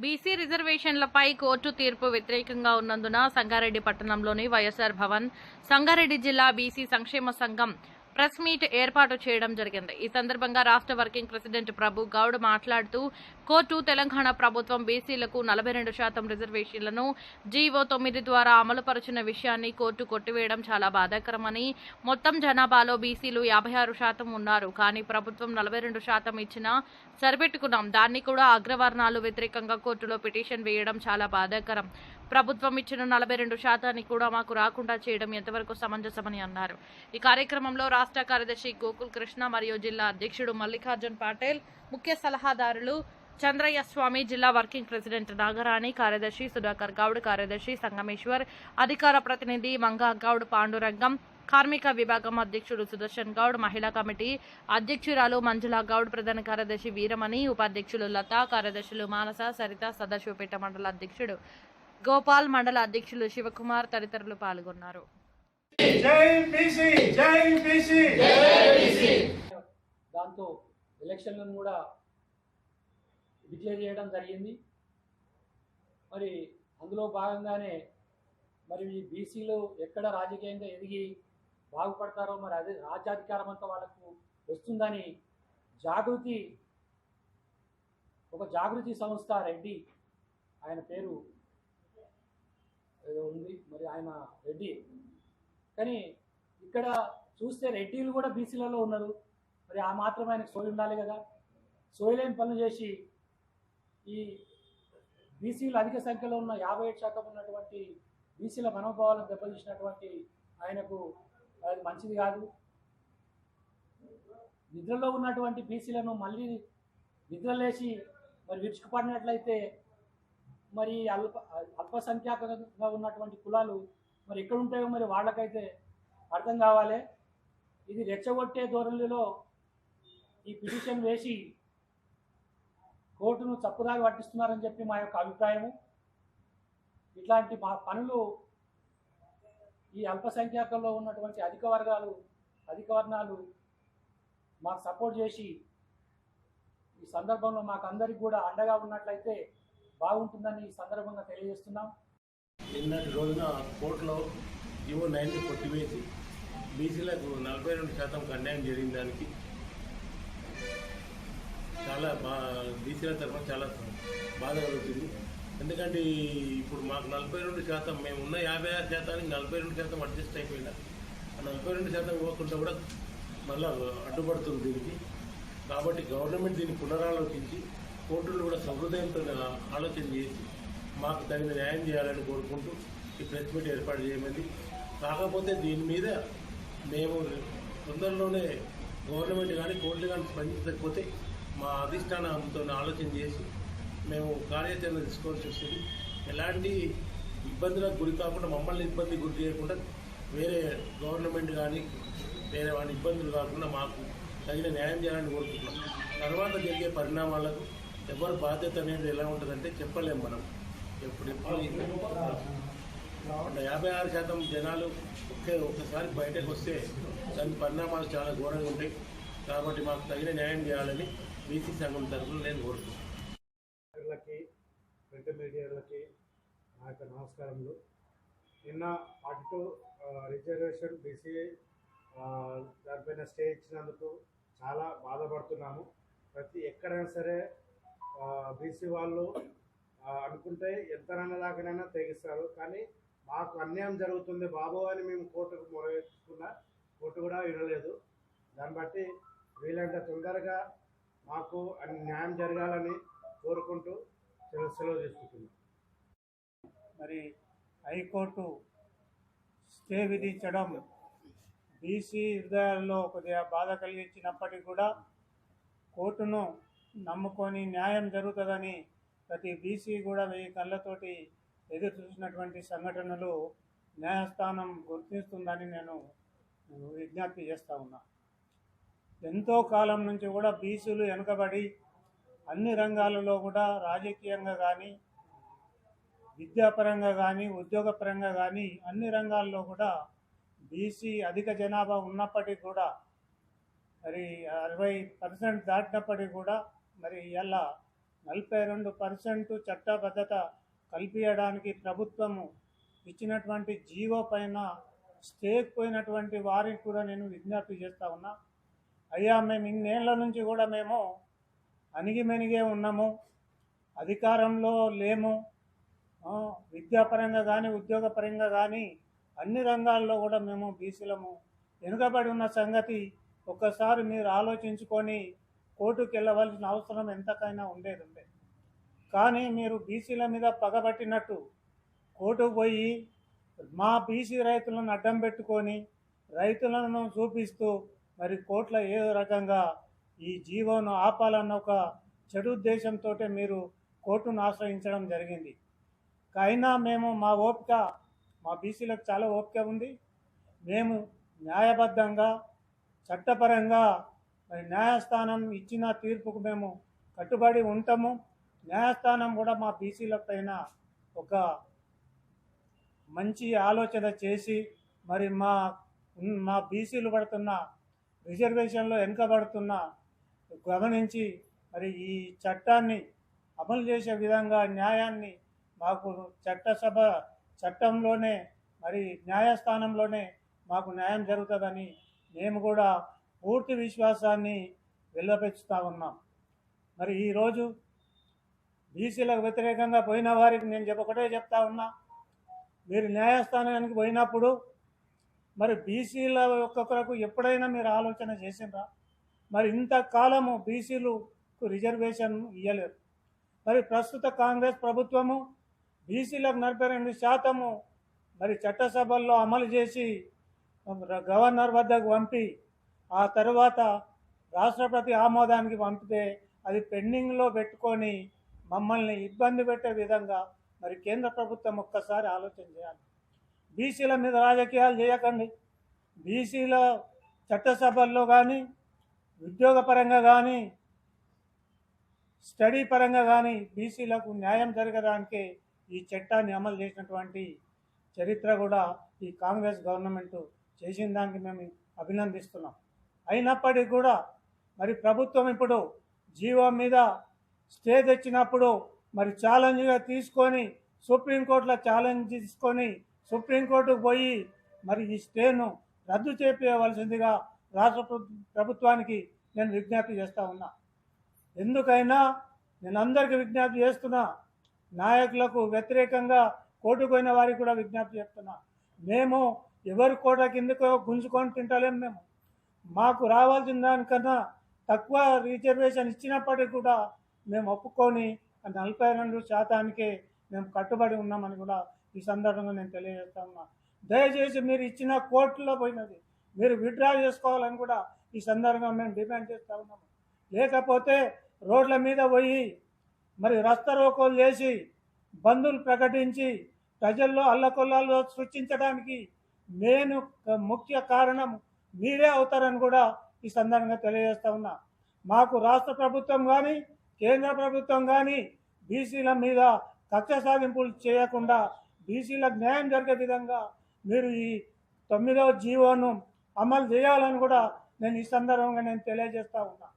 BC రిజర్వేషన్లపై court తీర్పు వ్యతిరేకంగా ఉన్నందున సంగారెడ్డి పట్టణంలోని వైఎస్ఆర్ భవన్ సంగారెడ్డి జిల్లా బీసీ సంక్షేమ సంఘం ప్రెస్ మీట్ ఏర్పాటు చేయడం జరిగింది. ఈ సందర్భంగా రాష్ట్ర వర్కింగ్ ప్రెసిడెంట్ ప్రభు గౌడ్ మాట్లాడుతూ కోర్టు తెలంగాణ ప్రభుత్వం బీసీలకు నలభై రెండు శాతం రిజర్వేషన్లను జీవో తొమ్మిది ద్వారా అమలుపరిచిన విషయాన్ని కోర్టు కొట్టివేయడం చాలా బాధాకరమని మొత్తం జనాభాలో బీసీలు యాభై ఆరు శాతం ఉన్నారు. కానీ ప్రభుత్వం నలభై రెండు శాతం ఇచ్చినా సరిపెట్టుకున్నాం. దాన్ని కూడా అగ్రవర్ణాలు వ్యతిరేకంగా కోర్టులో పిటిషన్ వేయడం చాలా బాధాకరం. ప్రభుత్వం ఇచ్చిన నలభై రెండు శాతాన్ని కూడా మాకు రాకుండా చేయడం ఎంతవరకు సమంజసమని అన్నారు. ఈ కార్యక్రమంలో రాష్ట్ర కార్యదర్శి గోకుల్ కృష్ణ మరియు జిల్లా అధ్యక్షుడు మల్లికార్జున్ పాటేల్ ముఖ్య సలహాదారులు చంద్రయ్య స్వామి జిల్లా వర్కింగ్ ప్రెసిడెంట్ నాగరాణి కార్యదర్శి సుధాకర్ గౌడ్ కార్యదర్శి సంగమేశ్వర్ అధికార ప్రతినిధి మంగా గౌడ్ పాండురంగం కార్మిక విభాగం అధ్యక్షుడు సుదర్శన్ గౌడ్ మహిళా కమిటీ అధ్యక్షురాలు మంజులా గౌడ్ ప్రధాన కార్యదర్శి వీరమణి ఉపాధ్యక్షులు లత కార్యదర్శులు మానస సరిత సదాశివపేట మండల అధ్యక్షుడు గోపాల్ మండల అధ్యక్షులు శివకుమార్ తదితరులు పాల్గొన్నారు. దాంతో ఎలక్షన్లను కూడా డిక్లేర్ చేయడం జరిగింది. మరి అందులో భాగంగానే మరి ఈ బీసీలు ఎక్కడ రాజకీయంగా ఎదిగి బాగుపడతారో మరి అదే రాజ్యాధికారం అంతా వాళ్ళకు వస్తుందని జాగృతి ఒక జాగృతి సంస్థ రెడ్డి ఆయన పేరు ఏదో ఉంది మరి ఆయన రెడ్డి. కానీ ఇక్కడ చూస్తే రెడ్డిలు కూడా బీసీలలో ఉన్నారు. మరి ఆ మాత్రం ఆయనకు సోయి ఉండాలి కదా. సోయలేని పనులు చేసి ఈ బీసీలు అధిక సంఖ్యలో ఉన్న యాభై ఏడు శాతం ఉన్నటువంటి బీసీల మనోభావాలను దెబ్బతీసినటువంటి ఆయనకు అది మంచిది కాదు. నిద్రలో ఉన్నటువంటి బీసీలను మళ్ళీ నిద్రలేసి మరి విరుచుకుపడినట్లయితే మరి అల్ప అల్పసంఖ్యాకంగా ఉన్నటువంటి కులాలు మరి ఎక్కడుంటాయో మరి వాళ్ళకైతే అర్థం కావాలి. ఇది రెచ్చగొట్టే ధోరణిలో ఈ పిటిషన్ వేసి కోర్టును తప్పుదారి పట్టిస్తున్నారని చెప్పి మా యొక్క అభిప్రాయము. ఇట్లాంటి మా పనులు ఈ అల్పసంఖ్యాకంలో ఉన్నటువంటి అధిక వర్గాలు అధిక వర్ణాలు మాకు సపోర్ట్ చేసి ఈ సందర్భంలో మాకు అందరికి కూడా అండగా ఉన్నట్లయితే బాగుంటుందని ఈ సందర్భంగా తెలియజేస్తున్నాం. నిన్నటి రోజున కోర్టులో జీవో నైన్టీ కొట్టివేసి బీసీలకు నలభై రెండు శాతం కన్యాయం జరిగిన దానికి చాలా బా బీసీల తరఫున చాలా బాధ కలుగుతుంది. ఎందుకంటే ఇప్పుడు మాకు నలభై రెండు శాతం మేము ఉన్న యాభై ఆరు శాతానికి నలభై రెండు శాతం అడ్జస్ట్ అయిపోయినా. ఆ నలభై రెండు శాతం ఇవ్వకుండా కూడా మళ్ళీ అడ్డుపడుతుంది దీనికి. కాబట్టి గవర్నమెంట్ దీన్ని పునరాలోచించి కోర్టులు కూడా సహృదయంతో ఆలోచన చేసి మాకు తగిన న్యాయం చేయాలని కోరుకుంటూ ఈ ప్రెస్ మీట్ ఏర్పాటు చేయమంది. కాకపోతే దీని మీద మేము తొందరలోనే గవర్నమెంట్ కానీ కోర్టులు కానీ స్పందించకపోతే మా అధిష్టానంతో ఆలోచన చేసి మేము కార్యాచరణ తీసుకోవాల్సి వస్తుంది. ఎలాంటి ఇబ్బందులకు గురి కాకుండా మమ్మల్ని ఇబ్బంది గురి చేయకుండా వేరే గవర్నమెంట్ కానీ వేరే వాడి ఇబ్బందులు కాకుండా మాకు తగిన న్యాయం చేయాలని కోరుకుంటున్నాం. తర్వాత జరిగే పరిణామాలకు ఎవరి బాధ్యత అనేది ఎలా ఉంటుందంటే చెప్పలేము మనం. ఎప్పుడు ఎప్పుడు యాభై ఆరు శాతం జనాలు ఒకే ఒక్కసారి బయటకు వస్తే దాని పరిణామాలు చాలా ఘోరంగా ఉంటాయి. కాబట్టి మాకు తగిన న్యాయం చేయాలని బీసీ సంఘం తరఫున నేను కోరుతున్నాను ప్రింట్ మీడియాలకి నా యొక్క నమస్కారములు. నిన్న అటు రిజర్వేషన్ బీసీ దానిపైన స్టే ఇచ్చినందుకు చాలా బాధపడుతున్నాము. ప్రతి ఎక్కడైనా సరే బీసీ వాళ్ళు అనుకుంటే ఎంతనన్నా దాకానైనా తెగిస్తారు. కానీ మాకు అన్యాయం జరుగుతుంది బాబు అని మేము కోర్టుకు మొరవేసుకున్నా కోర్టు కూడా వినలేదు. దాన్ని బట్టి వీలంత తొందరగా మాకు అన్ని న్యాయం జరగాలని కోరుకుంటూ సెలవు తీసుకుంటున్నాం. మరి హైకోర్టు స్టే విధించడం బీసీ హృదయాల్లో కొద్దిగా బాధ కలిగించినప్పటికీ కూడా కోర్టును నమ్ముకొని న్యాయం జరుగుతుందని ప్రతి బీసీ కూడా వెయ్యి కళ్ళతోటి ఎదురు చూసినటువంటి సంఘటనలు న్యాయస్థానం గుర్తిస్తుందని నేను విజ్ఞప్తి చేస్తూ ఉన్నా. ఎంతో కాలం నుంచి కూడా బీసీలు వెనుకబడి అన్ని రంగాలలో కూడా రాజకీయంగా కానీ విద్యాపరంగా కానీ ఉద్యోగపరంగా కానీ అన్ని రంగాల్లో కూడా బీసీ అధిక జనాభా ఉన్నప్పటికీ కూడా మరి అరవై పర్సెంట్ దాటినప్పటికీ కూడా మరి ఇలా నలభై రెండు పర్సెంట్ చట్టబద్ధత కల్పించడానికి ప్రభుత్వము ఇచ్చినటువంటి జీవో పైన స్టేక్ పోయినటువంటి వారికి కూడా నేను విజ్ఞప్తి చేస్తా ఉన్నా. అయ్యా మేము ఇన్నేళ్ళ నుంచి కూడా మేము అణిగిమెనిగే ఉన్నాము అధికారంలో లేము విద్యాపరంగా కానీ ఉద్యోగపరంగా కానీ అన్ని రంగాల్లో కూడా మేము బీసీలము. వెనుకబడి ఉన్న సంగతి ఒక్కసారి మీరు ఆలోచించుకొని కోర్టుకు వెళ్ళవలసిన అవసరం ఎంతకైనా ఉండేది ఉండే కానీ మీరు బీసీల మీద పగబట్టినట్టు కోర్టుకు పోయి మా బీసీ రైతులను అడ్డం పెట్టుకొని రైతులను చూపిస్తూ మరి కోట్ల ఏ రకంగా ఈ జీవోను ఆపాలన్న ఒక చెడు ఉద్దేశంతో మీరు కోర్టును ఆశ్రయించడం జరిగింది. అయినా మేము మా ఓపిక మా బీసీలకు చాలా ఓపిక ఉంది. మేము న్యాయబద్ధంగా చట్టపరంగా మరి న్యాయస్థానం ఇచ్చిన తీర్పుకు మేము కట్టుబడి ఉంటాము. న్యాయస్థానం కూడా మా బీసీల పైన ఒక మంచి ఆలోచన చేసి మరి మా మా బీసీలు పడుతున్న రిజర్వేషన్లో వెనుకబడుతున్న గమనించి మరి ఈ చట్టాన్ని అమలు చేసే విధంగా న్యాయాన్ని మాకు చట్టసభ చట్టంలోనే మరి న్యాయస్థానంలోనే మాకు న్యాయం జరుగుతుందని మేము కూడా పూర్తి విశ్వాసాన్ని వెళ్ళపెచ్చుతా ఉన్నాం. మరి ఈరోజు బీసీలకు వ్యతిరేకంగా పోయిన వారికి నేను చెప్పకటే చెప్తా ఉన్నా. మీరు న్యాయస్థానానికి పోయినప్పుడు మరి బీసీల ఒక్కొక్కరకు ఎప్పుడైనా మీరు ఆలోచన చేసిండ్రా? మరి ఇంతకాలము బీసీలకు రిజర్వేషన్ ఇవ్వలేదు మరి ప్రస్తుత కాంగ్రెస్ ప్రభుత్వము బీసీలకు నలభై రెండు శాతము మరి చట్టసభల్లో అమలు చేసి గవర్నర్ వద్దకు పంపి ఆ తర్వాత రాష్ట్రపతి ఆమోదానికి పంపితే అది పెండింగ్లో పెట్టుకొని మమ్మల్ని ఇబ్బంది పెట్టే విధంగా మరి కేంద్ర ప్రభుత్వం ఒక్కసారి ఆలోచన చేయాలి. బీసీల మీద రాజకీయాలు చేయకండి. బీసీల చట్టసభల్లో కానీ ఉద్యోగపరంగా కానీ స్టడీ పరంగా కానీ బీసీలకు న్యాయం జరగడానికి ఈ చట్టాన్ని అమలు చేసినటువంటి చరిత్ర కూడా ఈ కాంగ్రెస్ గవర్నమెంట్ చేసిన దానికి మేము అభినందిస్తున్నాం. అయినప్పటికీ కూడా మరి ప్రభుత్వం ఇప్పుడు జీవో మీద స్టే తెచ్చినప్పుడు మరి ఛాలెంజ్గా తీసుకొని సుప్రీంకోర్టులో ఛాలెంజ్ తీసుకొని సుప్రీంకోర్టుకు పోయి మరి ఈ స్టేను రద్దు చేపేయవలసిందిగా రాష్ట్ర ప్రభుత్వానికి నేను విజ్ఞప్తి చేస్తా ఉన్నా. ఎందుకైనా నేను అందరికీ విజ్ఞప్తి చేస్తున్నా నాయకులకు వ్యతిరేకంగా కోర్టుకు పోయిన వారికి కూడా విజ్ఞప్తి చేస్తున్నా. మేము ఎవరి కోట కిందకో గుంజుకొని తింటలేము మేము. మాకు రావాల్సిన దానికన్నా తక్కువ రిజర్వేషన్ ఇచ్చినప్పటికీ కూడా మేము ఒప్పుకొని నలభై రెండు శాతానికే మేము కట్టుబడి ఉన్నామని కూడా ఈ సందర్భంగా నేను తెలియజేస్తా ఉన్నా. దయచేసి మీరు ఇచ్చిన కోర్టులో పోయినది మీరు విత్డ్రా చేసుకోవాలని కూడా ఈ సందర్భంగా మేము డిమాండ్ చేస్తా ఉన్నాము. లేకపోతే రోడ్ల మీద పోయి మరి రస్తా రోకోలు చేసి బంధులు ప్రకటించి ప్రజల్లో అల్లకొల్లాలు సృష్టించడానికి నేను ముఖ్య కారణం మీరే అవుతారని కూడా ఈ సందర్భంగా తెలియజేస్తా ఉన్నా. మాకు రాష్ట్ర ప్రభుత్వం కానీ కేంద్ర ప్రభుత్వం కానీ బీసీల మీద కక్ష సాధింపులు చేయకుండా బీసీలకు న్యాయం జరిగే విధంగా మీరు ఈ తొమ్మిదవ జీవోను అమలు చేయాలని కూడా నేను ఈ సందర్భంగా నేను తెలియజేస్తా ఉన్నా.